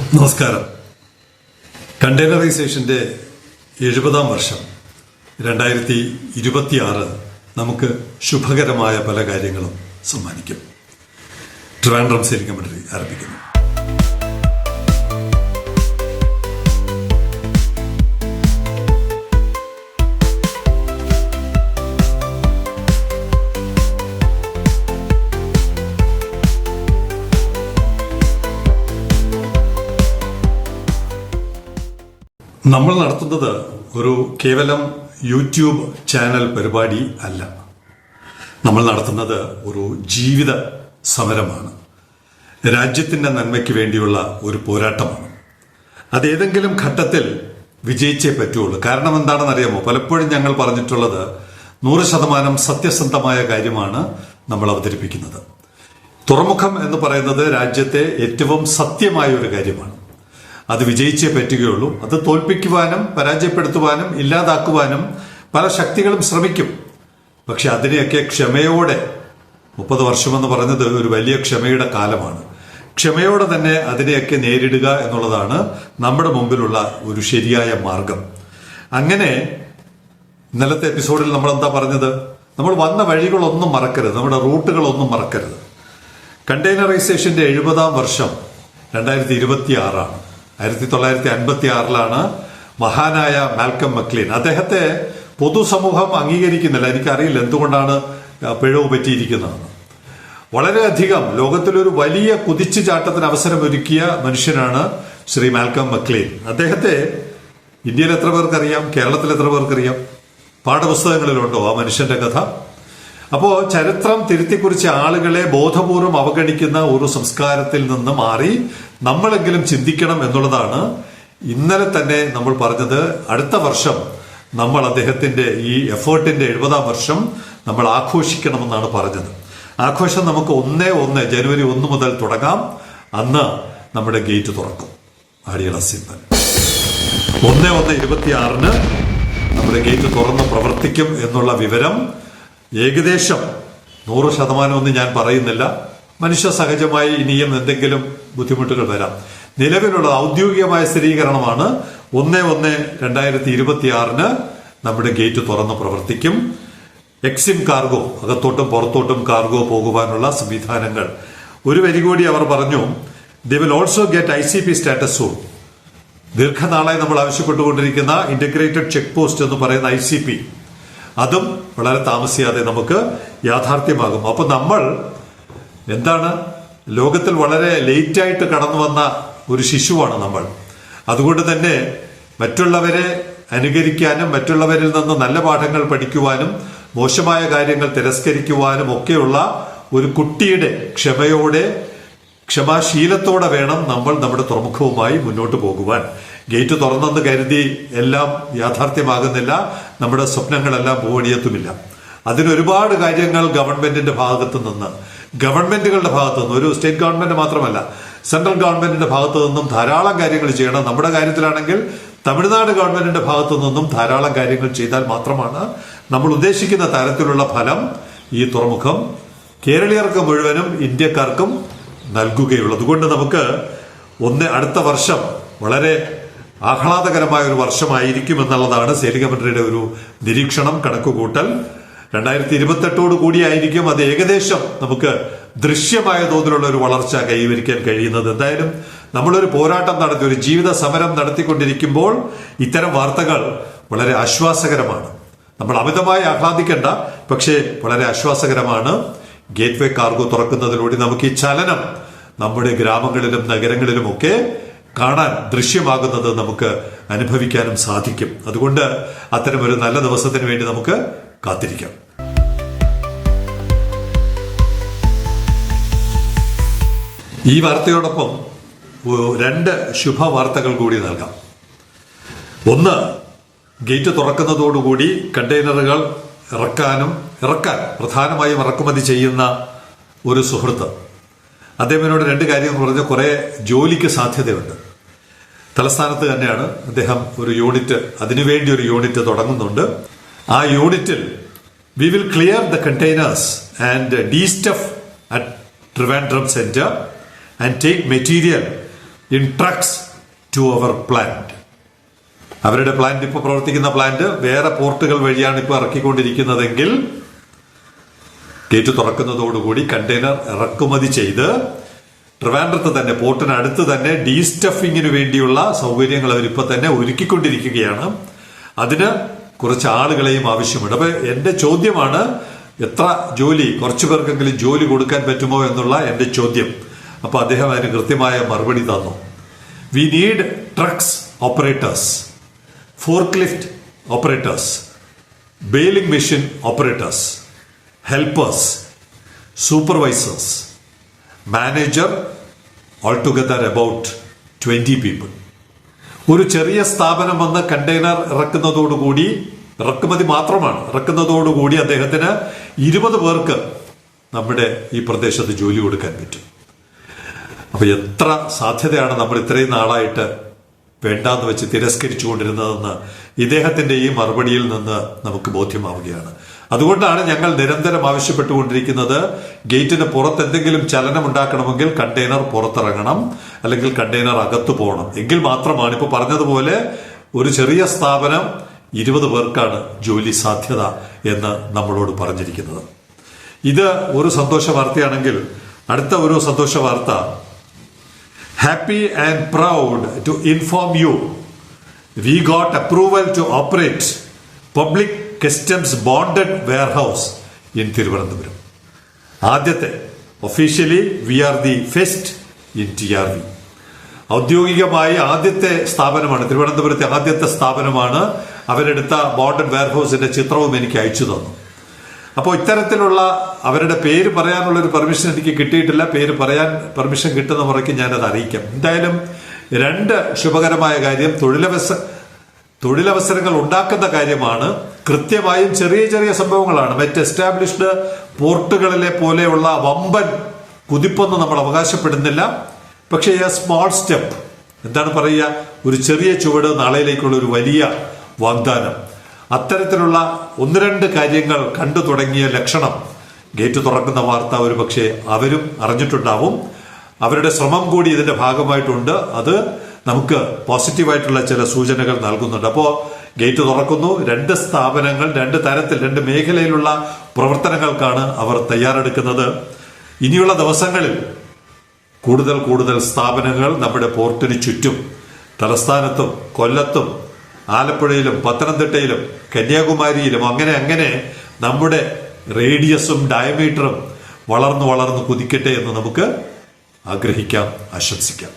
നമസ്കാരം. കണ്ടെയ്നറൈസേഷന്റെ എഴുപതാം വർഷം രണ്ടായിരത്തി ഇരുപത്തിയാറ് നമുക്ക് ശുഭകരമായ പല കാര്യങ്ങളും സമ്മാനിക്കും. ട്രിവാൻഡ്രം സെയിലിംഗ് ആരംഭിക്കുന്നു. നമ്മൾ നടത്തുന്നത് ഒരു കേവലം യൂട്യൂബ് ചാനൽ പരിപാടി അല്ല. നമ്മൾ നടത്തുന്നത് ഒരു ജീവിത സമരമാണ്. രാജ്യത്തിന്റെ നന്മയ്ക്ക് വേണ്ടിയുള്ള ഒരു പോരാട്ടമാണ്. അതേതെങ്കിലും ഘട്ടത്തിൽ വിജയിച്ചേ പറ്റുള്ളൂ. കാരണം എന്താണെന്ന് അറിയാമോ പലപ്പോഴും ഞങ്ങൾ പറഞ്ഞിട്ടുള്ളത് നൂറ് ശതമാനം സത്യസന്ധമായ കാര്യമാണ് നമ്മൾ അവതരിപ്പിക്കുന്നത്. തുറമുഖം എന്ന് പറയുന്നത് രാജ്യത്തെ ഏറ്റവും സത്യമായ ഒരു കാര്യമാണ്. അത് വിജയിച്ചേ പറ്റുകയുള്ളൂ. അത് തോൽപ്പിക്കുവാനും പരാജയപ്പെടുത്തുവാനും ഇല്ലാതാക്കുവാനും പല ശക്തികളും ശ്രമിക്കും. പക്ഷെ അതിനെയൊക്കെ ക്ഷമയോടെ മുപ്പത് വർഷമെന്ന് പറഞ്ഞത് ഒരു വലിയ ക്ഷമയുടെ കാലമാണ്. ക്ഷമയോടെ തന്നെ അതിനെയൊക്കെ നേരിടുക എന്നുള്ളതാണ് നമ്മുടെ മുമ്പിലുള്ള ഒരു ശരിയായ മാർഗം. അങ്ങനെ ഇന്നലത്തെ എപ്പിസോഡിൽ നമ്മൾ എന്താ പറഞ്ഞത്? നമ്മൾ വന്ന വഴികളൊന്നും മറക്കരുത്. നമ്മുടെ റൂട്ടുകളൊന്നും മറക്കരുത്. കണ്ടെയ്നറൈസേഷന്റെ എഴുപതാം വർഷം രണ്ടായിരത്തി ഇരുപത്തി ആറാണ് ആയിരത്തി തൊള്ളായിരത്തി അൻപത്തി ആറിലാണ് മഹാനായ മാൽക്കം മക്ലീൻ. അദ്ദേഹത്തെ പൊതുസമൂഹം അംഗീകരിക്കുന്നില്ല. എനിക്കറിയില്ല എന്തുകൊണ്ടാണ് പിഴവ് പറ്റിയിരിക്കുന്നതെന്ന് വളരെയധികം ലോകത്തിലൊരു വലിയ കുതിച്ചു ചാട്ടത്തിന് അവസരമൊരുക്കിയ മനുഷ്യനാണ് ശ്രീ മാൽക്കം മക്ലീൻ. അദ്ദേഹത്തെ ഇന്ത്യയിൽ എത്ര പേർക്കറിയാം? കേരളത്തിൽ എത്ര പേർക്കറിയാം? പാഠപുസ്തകങ്ങളിലുണ്ടോ ആ മനുഷ്യന്റെ കഥ? അപ്പോ ചരിത്രം തിരുത്തിക്കുറിച്ച ആളുകളെ ബോധപൂർവം അവഗണിക്കുന്ന ഒരു സംസ്കാരത്തിൽ നിന്ന് മാറി നമ്മളെങ്കിലും ചിന്തിക്കണം എന്നുള്ളതാണ് ഇന്നലെ തന്നെ നമ്മൾ പറഞ്ഞത് അടുത്ത വർഷം നമ്മൾ അദ്ദേഹത്തിന്റെ ഈ എഫേർട്ടിന്റെ എഴുപതാം വർഷം നമ്മൾ ആഘോഷിക്കണമെന്നാണ് പറഞ്ഞത്. ആഘോഷം നമുക്ക് ഒന്നേ ഒന്ന് ജനുവരി ഒന്ന് മുതൽ തുടങ്ങാം. അന്ന് നമ്മുടെ ഗേറ്റ് തുറക്കും. ആടിയള സിംഹൻ ഒന്ന് ഒന്ന് ഇരുപത്തിയാറിന് നമ്മുടെ ഗേറ്റ് തുറന്ന് പ്രവർത്തിക്കും എന്നുള്ള വിവരം ഏകദേശം നൂറ് ശതമാനമൊന്നും ഞാൻ പറയുന്നില്ല. മനുഷ്യ സഹജമായി ഇനിയും എന്തെങ്കിലും ബുദ്ധിമുട്ടുകൾ വരാം. നിലവിലുള്ള ഔദ്യോഗികമായ സ്ഥിരീകരണമാണ് ഒന്ന് ഒന്ന് രണ്ടായിരത്തി ഇരുപത്തിയാറിന് നമ്മുടെ ഗേറ്റ് തുറന്ന് പ്രവർത്തിക്കും. എക്സിം കാർഗോ അകത്തോട്ടും പുറത്തോട്ടും കാർഗോ പോകുവാനുള്ള സംവിധാനങ്ങൾ. ഒരു വരി കൂടി അവർ പറഞ്ഞു they will also get I C P status soon ദീർഘനാളായി നമ്മൾ ആവശ്യപ്പെട്ടുകൊണ്ടിരിക്കുന്ന ഇന്റഗ്രേറ്റഡ് ചെക്ക് പോസ്റ്റ് എന്ന് പറയുന്ന ഐ സി പി അതും വളരെ താമസിയാതെ നമുക്ക് യാഥാർത്ഥ്യമാകും. അപ്പൊ നമ്മൾ എന്താണ്? ലോകത്തിൽ വളരെ ലേറ്റായിട്ട് കടന്നു വന്ന ഒരു ശിശുവാണ് നമ്മൾ. അതുകൊണ്ട് തന്നെ മറ്റുള്ളവരെ അനുകരിക്കാനും മറ്റുള്ളവരിൽ നിന്ന് നല്ല പാഠങ്ങൾ പഠിക്കുവാനും മോശമായ കാര്യങ്ങൾ തിരസ്കരിക്കുവാനും ഒക്കെയുള്ള ഒരു കുട്ടിയുടെ ക്ഷമയോടെ ക്ഷമാശീലത്തോടെ വേണം നമ്മൾ നമ്മുടെ തുറമുഖവുമായി മുന്നോട്ട് പോകുവാൻ. ഗേറ്റ് തുറന്നെന്ന് കരുതി എല്ലാം യാഥാർത്ഥ്യമാകുന്നില്ല. നമ്മുടെ സ്വപ്നങ്ങളെല്ലാം പൂവണിയെത്തുമില്ല. അതിനൊരുപാട് കാര്യങ്ങൾ ഗവൺമെന്റിന്റെ ഭാഗത്തു നിന്ന് ഗവൺമെന്റുകളുടെ ഭാഗത്തു നിന്ന് ഒരു സ്റ്റേറ്റ് ഗവൺമെന്റ് മാത്രമല്ല സെൻട്രൽ ഗവൺമെന്റിന്റെ ഭാഗത്തു നിന്നും ധാരാളം കാര്യങ്ങൾ ചെയ്യണം. നമ്മുടെ കാര്യത്തിലാണെങ്കിൽ തമിഴ്നാട് ഗവൺമെന്റിന്റെ ഭാഗത്തു നിന്നും ധാരാളം കാര്യങ്ങൾ ചെയ്താൽ മാത്രമാണ് നമ്മൾ ഉദ്ദേശിക്കുന്ന തരത്തിലുള്ള ഫലം ഈ തുറമുഖം കേരളീയർക്ക് മുഴുവനും ഇന്ത്യക്കാർക്കും നൽകുകയുള്ളൂ. അതുകൊണ്ട് നമുക്ക് ഒന്ന് അടുത്ത വർഷം വളരെ ആഹ്ലാദകരമായ ഒരു വർഷമായിരിക്കും എന്നുള്ളതാണ് സേലിംഗ് കമ്മിറ്റിയുടെ ഒരു നിരീക്ഷണം കണക്കുകൂട്ടൽ. രണ്ടായിരത്തി ഇരുപത്തെട്ടോട് കൂടിയായിരിക്കും അത് ഏകദേശം നമുക്ക് ദൃശ്യമായ തോതിലുള്ള ഒരു വളർച്ച കൈവരിക്കാൻ കഴിയുന്നത്. എന്തായാലും നമ്മളൊരു പോരാട്ടം നടത്തി ഒരു ജീവിത സമരം നടത്തിക്കൊണ്ടിരിക്കുമ്പോൾ ഇത്തരം വാർത്തകൾ വളരെ ആശ്വാസകരമാണ്. നമ്മൾ അമിതമായി ആഹ്ലാദിക്കേണ്ട പക്ഷേ വളരെ ആശ്വാസകരമാണ്. ഗേറ്റ്വേ കാർഗോ തുറക്കുന്നതിലൂടെ നമുക്ക് ഈ ചലനം നമ്മുടെ ഗ്രാമങ്ങളിലും നഗരങ്ങളിലും ഒക്കെ കാണാൻ ദൃശ്യമാകുന്നത് നമുക്ക് അനുഭവിക്കാനും സാധിക്കും. അതുകൊണ്ട് അത്തരം ഒരു നല്ല ദിവസത്തിന് വേണ്ടി നമുക്ക് കാത്തിരിക്കാം. ഈ വാർത്തയോടൊപ്പം രണ്ട് ശുഭവാർത്തകൾ കൂടി നൽകാം. ഒന്ന് ഗേറ്റ് തുറക്കുന്നതോടുകൂടി കണ്ടെയ്നറുകൾ ഇറക്കാനും ഇറക്കാൻ പ്രധാനമായും ഇറക്കുമതി ചെയ്യുന്ന ഒരു സുഹൃത്ത്. അദ്ദേഹം എന്നോട് രണ്ട് കാര്യങ്ങൾ പറഞ്ഞ് കുറേ ജോലിക്ക് സാധ്യതയുണ്ട്. തലസ്ഥാനത്ത് തന്നെയാണ് അദ്ദേഹം ഒരു യൂണിറ്റ് അതിനുവേണ്ടി ഒരു യൂണിറ്റ് തുടങ്ങുന്നുണ്ട്. ആ യൂണിറ്റിൽ we will clear the containers and destuff at Trivandrum centre and take material in trucks to our plant അവരുടെ പ്ലാന്റ് ഇപ്പോൾ പ്രവർത്തിക്കുന്ന പ്ലാന്റ് വേറെ പോർട്ടുകൾ വഴിയാണ് ഇപ്പോൾ ഇറക്കിക്കൊണ്ടിരിക്കുന്നതെങ്കിൽ ഗേറ്റ് തുറക്കുന്നതോടുകൂടി കണ്ടെയ്നർ ഇറക്കുമതി ചെയ്ത് ട്രിവാൻഡ്രത്ത് തന്നെ പോർട്ടിനടുത്ത് തന്നെ ഡീസ്റ്റഫിങ്ങിന് വേണ്ടിയുള്ള സൗകര്യങ്ങൾ അവരിപ്പോൾ തന്നെ ഒരുക്കിക്കൊണ്ടിരിക്കുകയാണ്. അതിന് കുറച്ച് ആളുകളെയും ആവശ്യമുണ്ട്. അപ്പൊ എന്റെ ചോദ്യമാണ് എത്ര ജോലി കുറച്ചു പേർക്കെങ്കിലും ജോലി കൊടുക്കാൻ പറ്റുമോ എന്നുള്ള എന്റെ ചോദ്യം. അപ്പൊ അദ്ദേഹം അതിന് കൃത്യമായ മറുപടി തന്നു. We need trucks operators forklift operators baling machine operators helpers supervisors manager altogether about twenty people ഒരു ചെറിയ സ്ഥാപനം വന്ന് കണ്ടെയ്നർ ഇറക്കുന്നതോടുകൂടി ഇറക്കുമതി മാത്രമാണ്. ഇറക്കുന്നതോടുകൂടി അദ്ദേഹത്തിന് ഇരുപത് പേർക്ക് നമ്മുടെ ഈ പ്രദേശത്ത് ജോലി കൊടുക്കാൻ പറ്റും. അപ്പൊ എത്ര സാധ്യതയാണ് നമ്മൾ ഇത്രയും നാളായിട്ട് വേണ്ടാന്ന് വെച്ച് തിരസ്കരിച്ചു കൊണ്ടിരുന്നതെന്ന് ഇദ്ദേഹത്തിന്റെ ഈ മറുപടിയിൽ നിന്ന് നമുക്ക് ബോധ്യമാവുകയാണ്. അതുകൊണ്ടാണ് ഞങ്ങൾ നിരന്തരം ആവശ്യപ്പെട്ടുകൊണ്ടിരിക്കുന്നത് ഗേറ്റിന് പുറത്ത് എന്തെങ്കിലും ചലനം ഉണ്ടാക്കണമെങ്കിൽ കണ്ടെയ്നർ പുറത്തിറങ്ങണം അല്ലെങ്കിൽ കണ്ടെയ്നർ അകത്തു പോകണം. എങ്കിൽ മാത്രമാണ് ഇപ്പൊ പറഞ്ഞതുപോലെ ഒരു ചെറിയ സ്ഥാപനം ഇരുപത് പേർക്കാണ് ജോലി സാധ്യത എന്ന് നമ്മളോട് പറഞ്ഞിരിക്കുന്നത്. ഇത് ഒരു സന്തോഷ വാർത്തയാണെങ്കിൽ അടുത്ത ഒരു സന്തോഷ വാർത്ത happy and proud to inform you. We got approval to operate public customs bonded warehouse in Thiruvananthapuram ആദ്യത്തെ officially we are the first in T R V ഔദ്യോഗികമായി ആദ്യത്തെ സ്ഥാപനമാണ് തിരുവനന്തപുരത്തെ ആദ്യത്തെ സ്ഥാപനമാണ് അവരെടുത്ത ബോണ്ടഡ് വെയർഹൗസിന്റെ ചിത്രവും എനിക്ക് അയച്ചു തന്നു. അപ്പോൾ ഇത്തരത്തിലുള്ള അവരുടെ പേര് പറയാനുള്ള ഒരു പെർമിഷൻ എനിക്ക് കിട്ടിയിട്ടില്ല. പേര് പറയാൻ പെർമിഷൻ കിട്ടുന്ന മുറയ്ക്ക് ഞാനത് അറിയിക്കാം. എന്തായാലും രണ്ട് ശുഭകരമായ കാര്യം തൊഴിലവസ തൊഴിലവസരങ്ങൾ ഉണ്ടാക്കുന്ന കാര്യമാണ്. കൃത്യമായും ചെറിയ ചെറിയ സംഭവങ്ങളാണ്. മറ്റ് എസ്റ്റാബ്ലിഷ്ഡ് പോർട്ടുകളിലെ പോലെയുള്ള വമ്പൻ കുതിപ്പൊന്നും നമ്മൾ അവകാശപ്പെടുന്നില്ല. പക്ഷേ എ സ്മോൾ സ്റ്റെപ്പ് എന്താണ് പറയുക? ഒരു ചെറിയ ചുവട് നാളെയിലേക്കുള്ള ഒരു വലിയ വാഗ്ദാനം. അത്തരത്തിലുള്ള ഒന്ന് രണ്ട് കാര്യങ്ങൾ കണ്ടു തുടങ്ങിയ ലക്ഷണം. ഗേറ്റ് തുറക്കുന്ന വാർത്ത ഒരു പക്ഷേ അവരും അറിഞ്ഞിട്ടുണ്ടാവും. അവരുടെ ശ്രമം കൂടി ഇതിന്റെ ഭാഗമായിട്ടുണ്ട്. അത് നമുക്ക് പോസിറ്റീവായിട്ടുള്ള ചില സൂചനകൾ നൽകുന്നുണ്ട്. അപ്പോൾ ഗേറ്റ് തുറക്കുന്നു. രണ്ട് സ്ഥാപനങ്ങൾ രണ്ട് തരത്തിൽ രണ്ട് മേഖലയിലുള്ള പ്രവർത്തനങ്ങൾക്കാണ് അവർ തയ്യാറെടുക്കുന്നത്. ഇനിയുള്ള ദിവസങ്ങളിൽ കൂടുതൽ കൂടുതൽ സ്ഥാപനങ്ങൾ നമ്മുടെ പോർട്ടിന് ചുറ്റും തലസ്ഥാനത്തും കൊല്ലത്തും ആലപ്പുഴയിലും പത്തനംതിട്ടയിലും കന്യാകുമാരിയിലും അങ്ങനെ അങ്ങനെ നമ്മുടെ റേഡിയസും ഡയമീറ്ററും വളർന്നു വളർന്നു കുതിക്കട്ടെ എന്ന് നമുക്ക് ആഗ്രഹിക്കാം ആശംസിക്കാം.